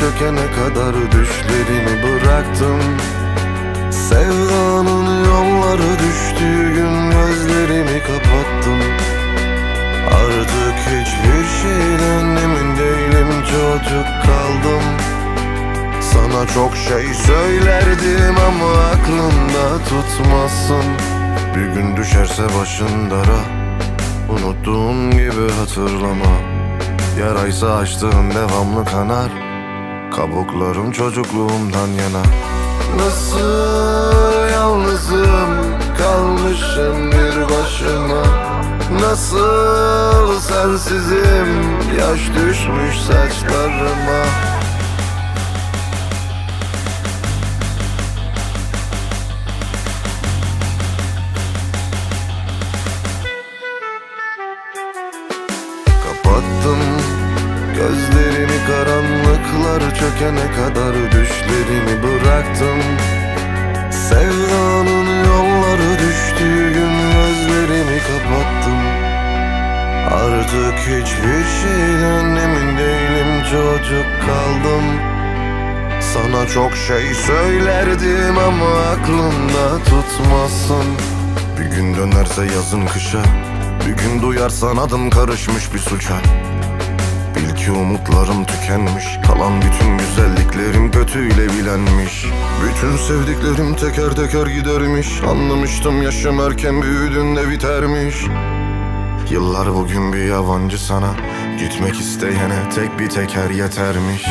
çökene kadar düşlerimi bıraktım. Sevdanın yolları düştüğü gün gözlerimi kapattım. Artık hiçbir şeyden emin değilim çocuk kaldım. Sana çok şey söylerdim ama aklında tutmazsın Bir gün düşerse başın dara Unuttuğun gibi hatırlama Yaraysa açtığın devamlı kanar. Kabuklarım çocukluğumdan yana. Nasıl yalnızım kalmışım bir başıma. Nasıl sensizim yaş düşmüş saçlarıma Kapattım gözlerimi karanlıklar çökene kadar düşlerimi bıraktım. Sevdanın yolları düştüğü gün gözlerimi kapattım. Artık hiçbir şeyden emin değilim çocuk kaldım. Sana çok şey söylerdim ama aklımda tutmazsın Bir gün dönerse yazın kışa Bir gün duyarsan adım karışmış bir suça Bil ki umutlarım tükenmiş Kalan bütün güzelliklerim kötüyle bilenmiş. Bütün sevdiklerim teker teker gidermiş Anlamıştım yaşım erken büyüdüğünde bitermiş. Yıllar bugün bir yabancı sana Gitmek isteyene tek bir teker yetermiş